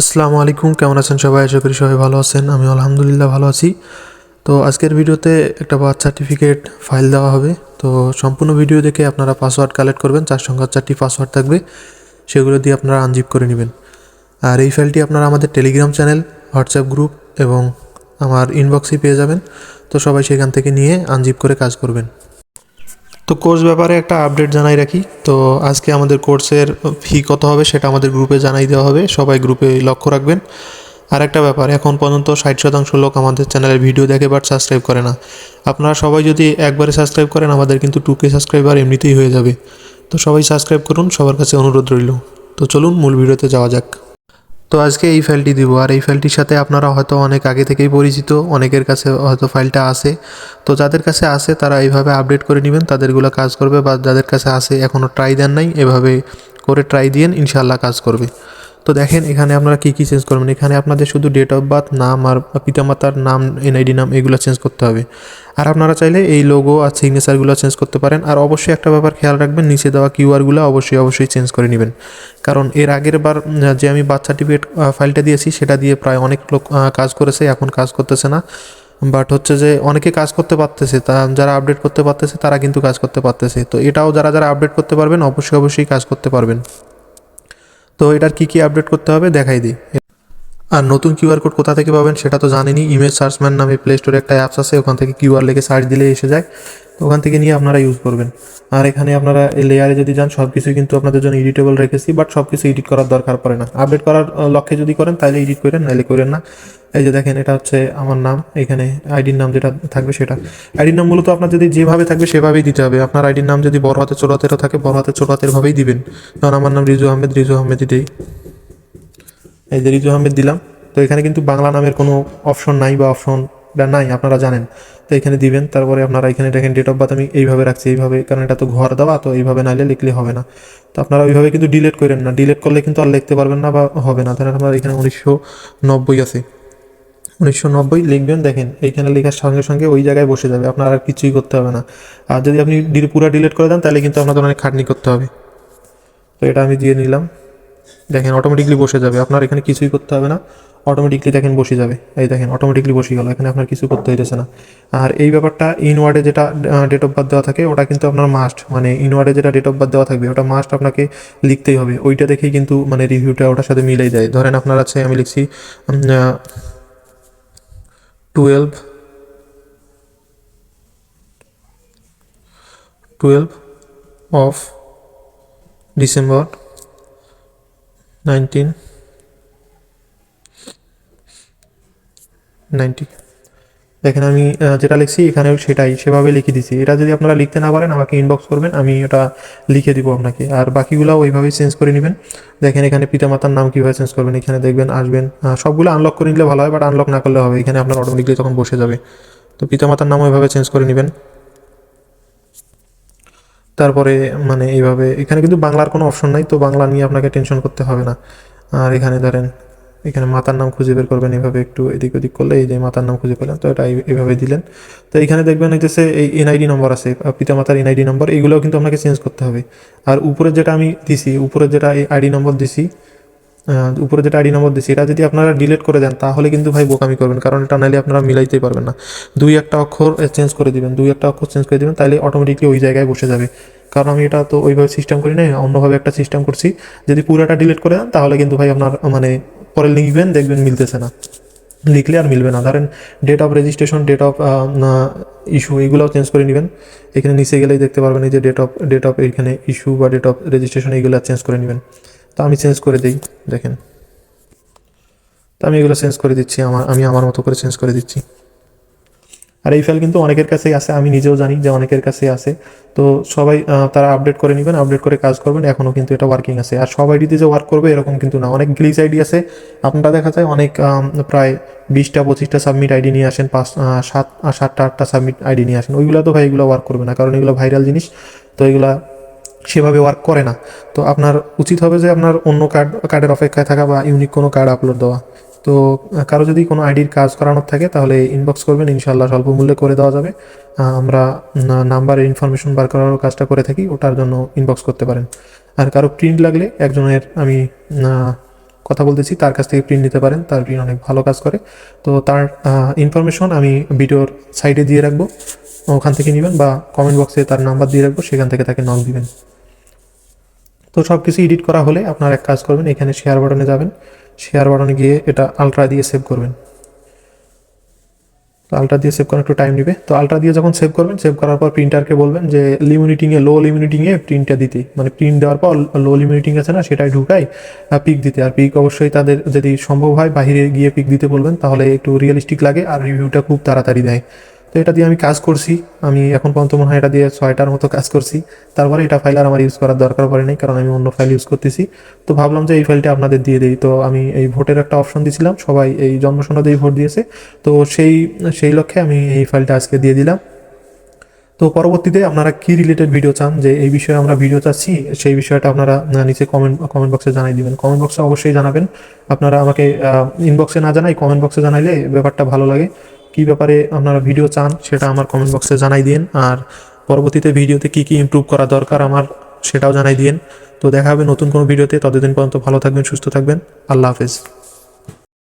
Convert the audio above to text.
আসসালামু আলাইকুম, কেমন আছেন সবাই? আশা করি সবাই ভালো আছেন। আমি আলহামদুলিল্লাহ ভালো আছি। তো আজকের ভিডিওতে একটা বার্থ সার্টিফিকেট ফাইল দেওয়া হবে। তো সম্পূর্ণ ভিডিও দেখে আপনারা পাসওয়ার্ড কালেক্ট করবেন। চার সংখ্যার চারটি পাসওয়ার্ড থাকবে। সেগুলো দিয়ে আপনারা আনজিপ করে নেবেন। আর এই ফাইলটি আপনারা আমাদের টেলিগ্রাম চ্যানেল, হোয়াটসঅ্যাপ গ্রুপ এবং আমার ইনবক্সে পেয়ে যাবেন। তো সবাই সেখান থেকে নিয়ে আনজিপ করে কাজ করবেন। তো কোর্স ব্যাপারে একটা আপডেট জানাই রাখি। তো আজকে আমাদের কোর্সের ফি কত হবে সেটা আমাদের গ্রুপে জানাই দেওয়া হবে। সবাই গ্রুপে লক্ষ্য রাখবেন। আর একটা ব্যাপার, এখন পর্যন্ত ষাট শতাংশ লোক আমাদের চ্যানেলের ভিডিও দেখে বাট সাবস্ক্রাইব করে না। আপনারা সবাই যদি একবারে সাবস্ক্রাইব করেন, আমাদের কিন্তু টু কে সাবস্ক্রাইবার এমনিতেই হয়ে যাবে। তো সবাই সাবস্ক্রাইব করুন, সবার কাছে অনুরোধ রইল। তো চলুন, মূল ভিডিওতে যাওয়া যাক। তো আজকে এই ফাইলটি দিব। আর এই ফাইলটির সাথে আপনারা হয়তো অনেক আগে থেকেই পরিচিত, অনেকের কাছে হয়তো ফাইলটা আছে। তো যাদের কাছে আছে, তারা এইভাবে আপডেট করে নেবেন, তাদেরগুলো কাজ করবে। বা যাদের কাছে আছে এখনও ট্রাই দেন নাই, এভাবে করে ট্রাই দিয়েন ইনশাল্লাহ কাজ করবে। তো দেখেন এখানে আপনারা কী কী চেঞ্জ করবেন? এখানে আপনাদের শুধু ডেট অফ বার্থ নাম আর পিতামাতার নাম এনআইডি নাম এগুলো চেঞ্জ করতে হবে। আর আপনারা চাইলে এই লোগো আর সিগনেচারগুলো চেঞ্জ করতে পারেন। আর অবশ্যই একটা ব্যাপার খেয়াল রাখবেন, নিচে দেওয়া কিউআরগুলো অবশ্যই অবশ্যই চেঞ্জ করে নেবেন। কারণ এর আগের বার যে আমি বার্থ সার্টিফিকেট ফাইলটা দিয়েছি, সেটা দিয়ে প্রায় অনেক লোক কাজ করেছে, এখন কাজ করতেছে না। বাট হচ্ছে যে অনেকে কাজ করতে পারতেছে, তা যারা আপডেট করতে পারতেছে, তারা কিন্তু কাজ করতে পারতেছে। তো এটাও যারা যারা আপডেট করতে পারবেন, অবশ্যই অবশ্যই কাজ করতে পারবেন। তো এটার কি কি আপডেট করতে হবে দেখাই দিই। আর নতুন কিউআর কোড কোথা থেকে পাবেন সেটা তো জানেনই ইমেজ সার্চম্যান নামে প্লে স্টোরে একটা অ্যাপস আছে, ওখান থেকে কিউআর লেগে সার্চ দিলে এসে যায়। তো ওখান থেকে নিয়ে আপনারা ইউজ করবেন। আর এখানে আপনারা লেয়ারে যদি যান সব কিছুই কিন্তু আপনাদের জন্য এডিটেবল রেখেছি বাট সব কিছু এডিট করার দরকার পড়ে না। আপডেট করার লক্ষ্যে যদি করেন, তাহলে এডিট করেন, নাহলে করেন না। এই যে দেখেন, এটা হচ্ছে আমার নাম। এখানে আইডির নাম যেটা থাকবে সেটা। আইডির নাম মূলত আপনার যদি যেভাবে থাকবে, সেভাবেই দিতে হবে। আপনার আইডির নাম যদি বড় হাতে, ছোট হাতেরও থাকে, বড় হাতে, ছোট হাতের ভাবেই দিবেন। কারণ আমার নাম রিজু আহমেদ রিজু আহমেদ দিতেই এই যে রিজু আহমেদ দিলাম। তো এখানে কিন্তু বাংলা নামের কোনো অপশন নাই বা অপশনটা নাই, আপনারা জানেন। তো এখানে দিবেন, তারপরে আপনারা এখানে দেখেন ডেট অফ বার্থ আমি এইভাবে রাখছি, এইভাবে, কারণ এটা তো ঘর দেওয়া, তো এইভাবে নাইলে লিখলে হবে না। তো আপনারা ওইভাবে কিন্তু ডিলেট করেন না। ডিলেট করলে কিন্তু আর লিখতে পারবেন না বা হবে না। ধরেন আপনার এখানে উনিশশো নব্বই আছে। উনিশশো নব্বই লিখবেন, দেখেন, এইখানে লেখার সঙ্গে সঙ্গে ওই জায়গায় বসে যাবে। আপনার আর কিছুই করতে হবে না। আর যদি আপনি পুরো ডিলেট করে দেন, তাহলে কিন্তু আপনাদের অনেক খাটনি করতে হবে। তো এটা আমি দিয়ে নিলাম। দেখেন অটোমেটিকলি বসে যাবে। আপনার এখানে কিছুই করতে হবে না। অটোমেটিকলি দেখেন বসে যাবে। এই দেখেন অটোমেটিকলি বসে গেল। এখানে আপনার কিছু করতে হইতেছে না। আর এই ব্যাপারটা ইনওয়ার্ডে যেটা ডেট অফ বার্থ দেওয়া থাকে, ওটা কিন্তু আপনার মাস্ট মানে ইনওয়ার্ডে যেটা ডেট অফ বার্থ দেওয়া থাকবে, ওটা মাস্ট আপনাকে লিখতেই হবে। ওইটা দেখেই কিন্তু মানে রিভিউটা ওটার সাথে মিলেই যায়। ধরেন আপনার আছে, আমি লিখছি twelve twelve of December nineteen ninety দেখেন আমি যেটা লিখছি এখানে সেটাই, সেভাবে লিখে দিছি। এটা যদি আপনারা লিখতে না পারেন, আমাকে ইনবক্স করবেন, আমি ওটা লিখে দিব আপনাকে। আর বাকিগুলো ওইভাবেই চেঞ্জ করে নেবেন। দেখেন এখানে পিতামাতার নাম কীভাবে চেঞ্জ করবেন, এখানে দেখবেন, আসবেন। সবগুলো আনলক করে নিলে ভালো হয় বাট আনলক না করলে হবে। এখানে আপনার অটোমেটিকলি তখন বসে যাবে। তো পিতামাতার নাম ওইভাবে চেঞ্জ করে নেবেন। তারপরে মানে এইভাবে, এখানে কিন্তু বাংলার কোনো অপশন নাই, তো বাংলা নিয়ে আপনাকে টেনশন করতে হবে না। আর এখানে ধরেন, এখানে মাতার নাম খুঁজে বের করবেন এইভাবে একটু এদিক ওদিক করলে, এই যে মাতার নাম খুঁজে পেলেন, তো এটা এই- এইভাবে দিলেন। তো এখানে দেখবেন হইতেছে এই এনআইডি নম্বর আছে পিতা মাতার এনআইডি নম্বর এইগুলোও কিন্তু আপনাকে চেঞ্জ করতে হবে। আর উপরে যেটা আমি দিছি উপরে যেটা এই আইডি নম্বর দিছি উপরে যেটা আইডি নম্বর দিছি, এটা যদি আপনারা ডিলিট করে দেন, তাহলে কিন্তু ভাই বোকামি করবেন, কারণ এটা নাইলে আপনারা মিলাইতেই পারবেন না। দুই একটা অক্ষর চেঞ্জ করে দিবেন, দুই একটা অক্ষর চেঞ্জ করে দিবেন, তাহলে অটোমেটিকলি ওই জায়গায় বসে যাবে। কারণ আমি এটা তো ওইভাবে সিস্টেম করি নাই, অন্যভাবে একটা সিস্টেম করছি। যদি পুরোটা ডিলিট করে দেন, তাহলে কিন্তু ভাই আপনার মানে পরে লিখবেন দেখবেন মিলতেছে না। লিখলে আর মিলবে না। ধরেন date of registration date of issue এগুলোও চেঞ্জ করে নেবেন। এখানে নিচে গেলেই দেখতে পারবেন, এই যে ডেট অফ ডেট অফ এখানে ইস্যু বা ডেট অফ রেজিস্ট্রেশন এইগুলো চেঞ্জ করে নেবেন। তো আমি চেঞ্জ করে দিই, দেখেন। তো আমি এগুলো চেঞ্জ করে দিচ্ছি, আমার, আমি আমার মতো করে চেঞ্জ করে দিচ্ছি। আর এই ফাইল কিন্তু অনেকের কাছেই আছে, আমি নিজেও জানি যে অনেকের কাছেই আছে। তো সবাই তারা আপডেট করে নেবেন আপডেট করে কাজ করবেন এখনও কিন্তু এটা ওয়ার্কিং আছে। আর সব আইডিতে যে ওয়ার্ক করবে, এরকম কিন্তু না। অনেক গ্লিচ আইডি আছে। আপনারা দেখা যায় অনেক প্রায় বিশটা, পঁচিশটা সাবমিট আইডি নিয়ে আসেন, পাঁচ সাত সাতটা, আটটা সাবমিট আইডি নিয়ে আসেন। ওইগুলো তো ভাই এগুলো ওয়ার্ক করবে না, কারণ এগুলো ভাইরাল জিনিস। তো এগুলা সেভাবে ওয়ার্ক করে না। তো আপনার উচিত হবে যে আপনার অন্য কার্ড কার্ডের অপেক্ষায় থাকা বা ইউনিক কোনো কার্ড আপলোড দেওয়া। তো কারও যদি কোনো আইডির কাজ করানোর থাকে, তাহলে ইনবক্স করবেন ইনশাল্লাহ স্বল্প মূল্যে করে দেওয়া যাবে। আমরা নাম্বারের ইনফরমেশন বার করার কাজটা করে থাকি, ওটার জন্য ইনবক্স করতে পারেন। আর কারও প্রিন্ট লাগলে একজনের, আমি কথা বলতেছি, তার কাছ থেকে প্রিন্ট নিতে পারেন, তার প্রিন্ট অনেক ভালো কাজ করে। তো তার ইনফরমেশন আমি ভিডিওর সাইডে দিয়ে রাখব, ওখান থেকে নেবেন বা কমেন্ট বক্সে তার নাম্বার দিয়ে রাখব, সেখান থেকে তাকে নক দিবেন। তো সব কিছু এডিট করা হলে আপনার এক কাজ করবেন, এখানে শেয়ার বাটনে যাবেন। শেয়ার বাটনে গিয়ে এটা আলট্রা দিয়ে সেভ করবেন। তো আলট্রা দিয়ে সেভ করার একটু টাইম নেবে। তো আলট্রা দিয়ে যখন সেভ করবেন সেভ করার পর প্রিন্টারকে বলবেন যে লিমিটিংয়ে লো লিমিটিংয়ে প্রিন্টটা দিতে। মানে প্রিন্ট দেওয়ার পর লো লিমিটিং আছে না সেটাই ঢুকাই পিক দিতে। আর পিক অবশ্যই তাদের যদি সম্ভব হয় বাইরে গিয়ে পিক দিতে বলবেন, তাহলে একটু রিয়েলিস্টিক লাগে, আর রিভিউটা খুব তাড়াতাড়ি দেয়। তো এটা দিয়ে আমি কাজ করছি। আমি এখন পর্যন্ত মনে হয় এটা দিয়ে ছয়টার মতো কাজ করছি। তারপরে এটা ফাইল আর আমার ইউজ করার দরকার পড়ে নাই, কারণ আমি অন্য ফাইল ইউজ করতেছি। তো ভাবলাম যে এই ফাইলটা আপনাদের দিয়ে দিই। তো আমি এই ভোটের একটা অপশন দিয়েছিলাম সবাই এই জন্মসনদেই ভোট দিয়েছে। তো সেই সেই লক্ষ্যে আমি এই ফাইলটা আজকে দিয়ে দিলাম। তো পরবর্তীতে আপনারা কি রিলেটেড ভিডিও চান, যে এই বিষয়ে আমরা ভিডিও চাচ্ছি, সেই বিষয়টা আপনারা নিচে কমেন্ট কমেন্ট বক্সে জানাই দিবেন। কমেন্ট বক্সে অবশ্যই জানাবেন। আপনারা আমাকে ইনবক্সে না জানাই কমেন্ট বক্সে জানাইলে ব্যাপারটা ভালো লাগে। কি ব্যাপারে আপনারা ভিডিও চান সেটা আমার কমেন্ট বক্সে জানাই দিন। আর পরবর্তীতে ভিডিওতে কি কি ইমপ্রুভ করা দরকার আমার সেটাও জানাই দিন। তো দেখা হবে নতুন কোনো ভিডিওতে। ততদিন পর্যন্ত ভালো থাকবেন, সুস্থ থাকবেন। আল্লাহ হাফেজ।